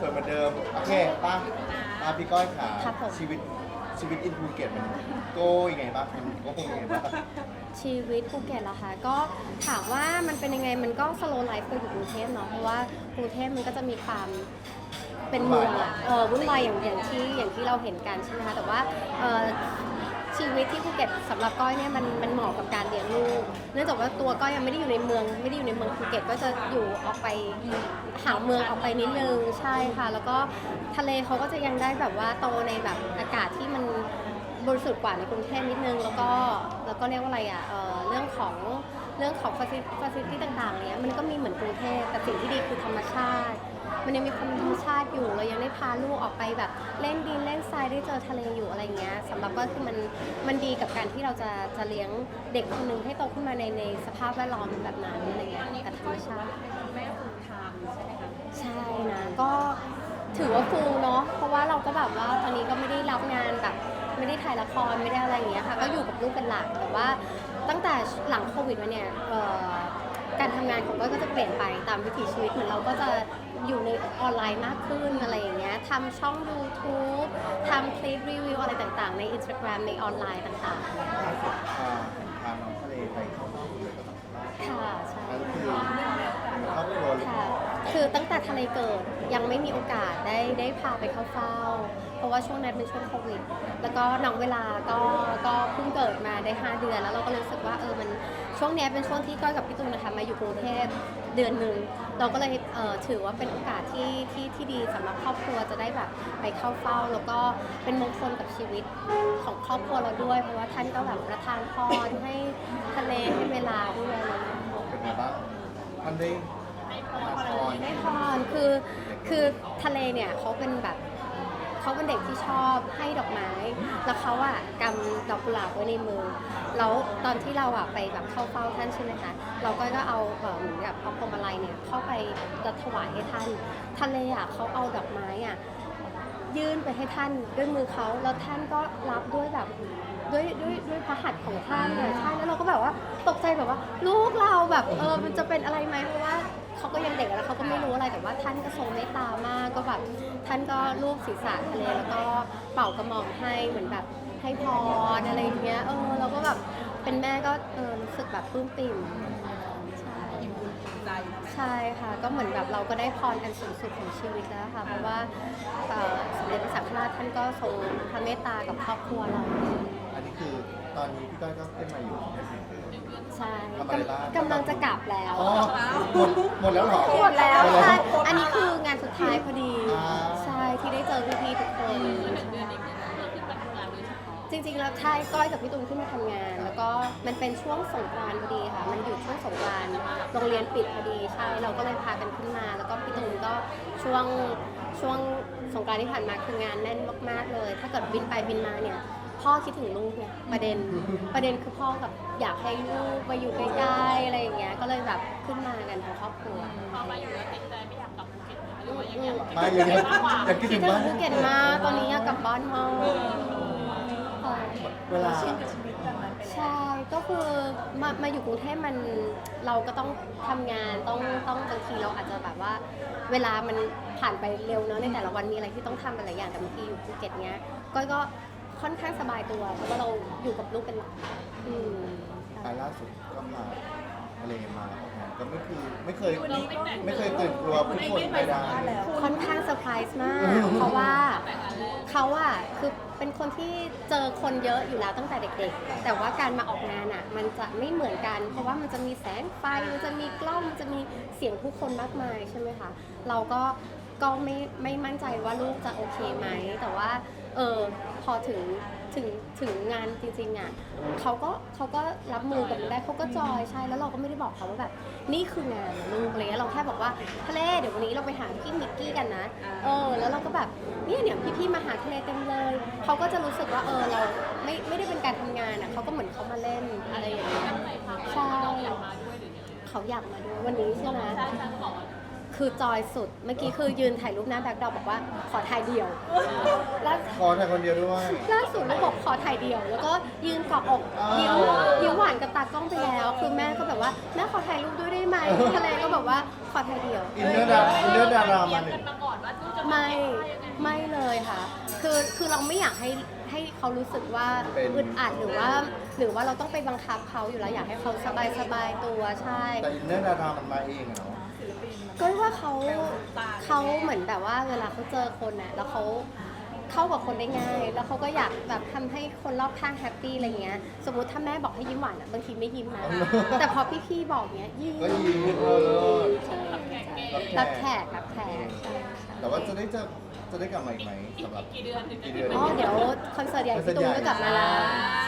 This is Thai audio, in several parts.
สวยเหมือนเดิม โอเคป้าป้าพี่ก้อยขาครับผม ชีวิตชีวิตอินภูเก็ตมันโก้ยังไงบ้างมันก็คงยังไงบ้างชีวิตภูเก็ตเหรอคะก็ถามว่ามันเป็นยังไงมันก็สโลไลฟ์กว่าอยู่กรุงเทพเนาะเพราะว่ากรุงเทพมันก็จะมีความเป็นเมืองอะเออวุ่นวายอย่างอย่างที่อย่างที่เราเห็นกันใช่ไหมคะแต่ว่าเออ ชีวิตที่ภูเก็ตสำหรับก้อยเนี่ยมันมันเหมาะกับการเลี้ยงลูก เนื่องจากว่าตัวก้อยยังไม่ได้อยู่ในเมือง ไม่ได้อยู่ในเมืองภูเก็ตก็จะอยู่ออกไปห่างเมืองออกไปนิดนึงใช่ค่ะ แล้วก็ทะเลเขาก็จะยังได้แบบว่าโตในแบบอากาศที่มันบริสุทธิ์กว่าในกรุงเทพนิดนึง แล้วก็แล้วก็เรียกว่าอะไรอะเอ่อเรื่องของเรื่องของฟ a ซิลิตี้ต่างๆเนี้ยมันก็มีเหมือนกรุงเทพแต่สิ่งที่ดีคือธรรมชาติ มันยังมีความธรรมชาติอยู่เรายังได้พาลูกออกไปแบบเล่นดินเล่นทรายได้เจอทะเลอยู่อะไรเงี้ยสำหรับก็คือมันมันดีกับการที่เราจะจะเลี้ยงเด็กคนหนึ่งให้โตขึ้นมาในในสภาพแวดล้อมแบบนั้นอะไรเงี้ยกับธรรมชาติแม่ฟูลไทม์ใช่ไหมคะใช่นะก็ถือว่าฟูลเนาะเพราะว่าเราก็แบบว่าตอนนี้ก็ไม่ได้รับงานแบบไม่ได้ถ่ายละครไม่ได้อะไรอย่างเงี้ยค่ะก็อยู่กับลูกเป็นหลักแต่ว่าตั้งแต่หลังโควิดมาเนี่ยเออ การทำงานของก้อยก็จะเปลี่ยนไปตามวิถีชีวิตเหมือนเราก็จะอยู่ในออนไลน์มากขึ้นอะไรอย่างเงี้ยทำช่อง YouTube ทำคลิปรีวิวอะไรต่างๆ ใน Instagram ในออนไลน์ต่างล่าสุดพาพาน้องทะเลไปเข้าห้องเลยก็ต้องบ้านๆค่ะใช่นั่นคือครอบครัวเลยค่ะ คือตั้งแต่ทะเลเกิดยังไม่มีโอกาสได้ได้พาไปเข้าเฝ้า เพราะว่าช่วงนั้นเป็นช่วงโควิด แล้วก็น้องเวลาก็ก็เพิ่งเกิดมาได้ 5 เดือน แล้วเราก็เลยรู้สึกว่าเออมันช่วงเนี้ยเป็นช่วงที่ก้อยกับพี่ตูนนะคะมาอยู่กรุงเทพเดือนหนึ่งเราก็เลยเออถือว่าเป็นโอกาสที่ที่ที่ดีสำหรับครอบครัวจะได้แบบไปเข้าเฝ้า แล้วก็เป็นมงคลกับชีวิตของครอบครัวเราด้วย เพราะว่าท่านก็แบบประทานพรให้ทะเลให้เวลาด้วยอะไรอย่างเงี้ยเป็นไงบ้างท่านได้ทานพรให้พรคือคือทะเลเนี่ยเขาเป็นแบบ เขาเป็นเด็กที่ชอบให้ดอกไม้ แล้วเขาอะกำดอกกุหลาบไว้ในมือ แล้วตอนที่เราอะไปแบบเข้าเฝ้าท่านใช่ไหมคะ เราก็ก็เอาเอ่อเหมือนกับเอาพวงมาลัยเนี่ยเข้าไปจะถวายให้ท่านทะเลอะเขาเอาดอกไม้อะยื่นไปให้ท่านด้วยมือเขา แล้วท่านก็รับด้วยแบบด้วยด้วยด้วยพระหัตถ์ของท่านเนี่ยใช่แล้วเราก็แบบว่าตกใจแบบว่าลูกเราแบบเออมันจะเป็นอะไรไหมเพราะว่า เขาก็ยังเด็กแล้วเขาก็ไม่รู้อะไรแต่ว่าท่านก็ทรงเมตตามากก็แบบท่านก็ลูบศีรษะทะเลแล้วก็เป่ากระหม่อมให้เหมือนแบบให้พรอะไรอย่างเงี้ยเออเราก็แบบเป็นแม่ก็เออรู้สึกแบบปลื้มปิ่มใช่ใช่ค่ะก็เหมือนแบบเราก็ได้พรอันสูงสุดของชีวิตแล้วค่ะเพราะว่าสมเด็จพระสังฆราชท่านก็ทรงพระเมตตากับครอบครัวเราอันนี้คือ อนนี้พี่ก้อยก็ขึ้นมาอยู่กรุงเทพใช่ทำอะไรบ้างกำลังจะกลับแล้วอ๋อหมดหมดแล้วเหรอหมดแล้วหมดใช่อันนี้คืองานสุดท้ายพอดีอ่าใช่ที่ได้เจอพี่ๆทุกคนหนึ่งเดือนนี้คือเราขึ้นมาทำงานโดยเฉพาะจริงๆแล้วใช่ก้อยกับพี่ตูนขึ้นมาทำงาน แล้วก็มันเป็นช่วงสงกรานต์พอดีค่ะ มันหยุดช่วงสงกรานต์โรงเรียนปิดพอดีใช่เราก็เลยพากันขึ้นมา แล้วก็พี่ตูนก็ช่วงช่วงสงกรานต์ที่ผ่านมาคืองานแน่นมากๆเลย ถ้าเกิดบินไปบินมาเนี่ย พ่อคิดถึงลูกเนี่ยประเด็นประเด็นคือพ่อกับอยากให้ลูกมาอยู่ใกล้ๆอะไรอย่างเงี้ยก็เลยแบบขึ้นมากันทั้งครอบครัวพอมาอยู่แล้วติดใจไม่อยากกลับภูเก็ตไหมหรือว่ายังอยากไม่ยังยังยังคิดคิถึดงถึงบ้านภูเก็ตมากตอนนี้อยากกลับบ้านมากค่ะเวลาใช่ก็คือมามาอยู่กรุงเทพมันเราก็ต้องทำงานต้องต้องบางทีเราอาจจะแบบว่า เวลามันผ่านไปเร็วเนอะในแต่ละวันมีอะไรที่ต้องทำหลายอย่างแต่บางทีอยู่ภูเก็ตเนี้ยก็ก็ ค่อนข้างสบายตัวเพราะว่าเราอยู่กับลูกเป็นหลักอืมอ่าล่าสุดก็พาทะเลมาออกงานก็ไม่คือไม่เคยไม่เคยตื่นกลัวผู้คนใดๆ ค่อนข้างเซอร์ไพรส์มากอืมเพราะว่าเขาอะคือเป็นคนที่เจอคนเยอะอยู่แล้วตั้งแต่เด็กๆ แต่ว่าการมาออกงานอะมันจะไม่เหมือนกัน เพราะว่ามันจะมีแสงไฟมันจะมีกล้องมันจะมีเสียงผู้คนมากมายใช่ไหมคะ เราก็ก็ไม่ไม่มั่นใจว่าลูกจะโอเคไหม แต่ว่า เออพอถึงถึงถึงงานจริงๆอะเขาก็เขาก็รับมือกับมันได้เขาก็จอยใช่แล้วเราก็ไม่ได้บอกเขาว่าแบบนี่คืองานลูกอะไรเงี้ยเราแค่บอกว่าทะเลเดี๋ยววันนี้เราไปหาพี่มิกกี้กันนะเออแล้วเราก็แบบเนี่ยเนี่ยพี่ๆมาหาทะเลเต็มเลยเขาก็จะรู้สึกว่าเออเราไม่ไม่ได้เป็นการทำงานอะเขาก็เหมือนเขามาเล่นอะไรอย่างเงี้ยใช่เขาอยากมาด้วยวันนี้ใช่ไหม คคือจอยสุด เมื่อกี้คือยืนถ่ายรูปหน้าแบ็คดรอปบอกว่าขอถ่ายเดี่ยว แล้วขอถ่ายคนเดียวด้วย ล่าสุดลูกบอกขอถ่ายเดี่ยว แล้วก็ยืนเกาะอกอ้าวยิ้มยิ้มหวานกับตากล้องไปแล้ว คือแม่ก็แบบว่าแม่ขอถ่ายรูปด้วยได้ไหมทะเลก็บอกว่าขอถ่ายเดี่ยว อินเนอร์ดาอินเนอร์ดาราเตรีมายมหนึ่กังนมาก่อนว่าลูกจะมาไม่เก็บผ้ายังไงไม่เลยค่ะ คือคือเราไม่อยากให้ให้เขารู้สึกว่าเป็น อึดอัดหรือว่า หรือว่าเราต้องไปบังคับเขาอยู่แล้วอยากให้เขาสบายสบายตัวใช่ แต่อินเนอร์ดารามันมาเองอะเนาะ ก็ว่าเขาเขาเหมือนแบบว่าเวลาเขาเจอคนน่ะแล้วเขาเข้ากับคนได้ง่าย แล้วเขาก็อยากแบบทำให้คนรอบข้างแฮปปี้อะไรเงี้ย สมมติถ้าแม่บอกให้ยิ้มหวานอะบางทีไม่ยิ้มนะ แต่พอพี่ๆบอกเนี้ยยิ้มก็ยิ้มเออรับแขกเกณฑ์รับแขกรับแขกใช่ใช่แต่ว่าจะได้จะจะได้กลับมาอีกไหมอีกสำหรับกี่เดือนถึงจะกี่เดือนอ๋อเดี๋ยวคอนเสิร์ตใหญ่พี่ตูนก็กลับมาแล้ว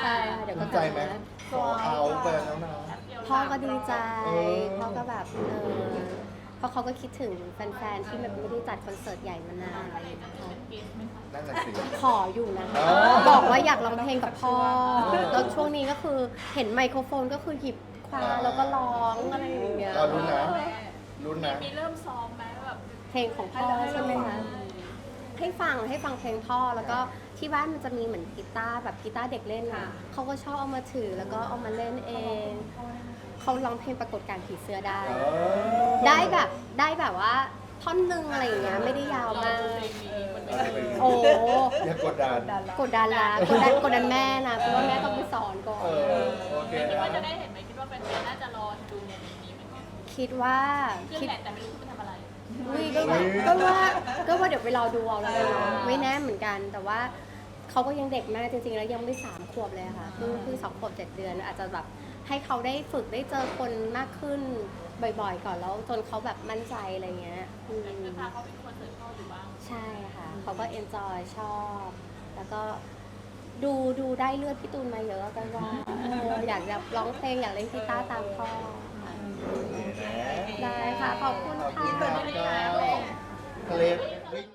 ใช่เดี๋ยวภูก็มิกใจลับไหมมา ขอเอาไปแล้วนะ พ่อก็ดีใจ เออ พ่อก็แบบเออเพ ราะเขาก็คิดถึงแฟนๆ ที่แบบไม่ได้จัดคอนเสิร์ตใหญ่มานานอะไรอย่างเงี้ยค่ะนั่นน่ะสิ ขออยู่นะ อ๋อบอกว่าอยากร้องเพลงกับพ่อเออ แล้วช่วงนี้ก็คือเห็นไมโครโฟนก็คือหยิบคว้าอ่าแล้วก็ร้องอะไรอย่างเงี้ย รอรุ้นนะรุ้นนะ มีเริ่มซ้อมไหมแบบ เพลงของพ่อใช่ไหมคะ ให้ฟังให้ฟังเพลงพ่อแล้วก็ที่บ้านมันจะมีเหมือนกีตาร์แบบกีตาร์เด็กเล่นอะ เขาก็ชอบเอามาถือแล้วก็เอามาเล่นเอง เขาร้องเพลงปรากฏการณ์ผีเสื้อได้เออได้แบบได้แบบว่าท่อนหนึ่งอะไรอย่างเงี้ยไม่ได้ยาวมากเพลงนี้มันไม่เออโอ้อย่ากดดัน กดดันละกดดันกดดันแม่นะเพราะว่าแม่ต้องไปสอนก่อน เออโอเคคิดว่าจะนะได้เห็นไหมคิดว่าแฟนๆน่าจะรอดูโมเมนต์นี้เหมือนกันคิดว่าขึ้นคิดแหละแต่ไม่รู้ขึ้นไปทำอะไร อุ้ยก็ว่าก็ว่าก็ว่าเดี๋ยวไปรอดูเอาแล้วกันเนาะไม่แน่เหมือนกัน แต่ว่าเขาก็ยังเด็กมากจริงๆ แล้วยังไม่สามขวบเลยอะค่ะเพิ่งเพิ่งสองขวบเจ็ดเดือนอาจจะแบบ ให้เขาได้ฝึกได้เจอคนมากขึ้นบ่อยๆ ก่อนแล้วจนเขาแบบมั่นใจอะไรเงี้ยอืมคือพาเขาไปดูคอนเสิร์ตพ่ออยู่บ้างใช่ค่ะ เขาก็เอนจอยชอบ แล้วก็ดูดูได้เลือดพี่ตูนมาเยอะกันว่าเอออยากจะร้องเพลงอยากเล่นกีตาร์ตามพ่อค่ะโอเคนะได้ค่ะ ขอบคุณขอบค่ะคุณครับทะเลวิ่ง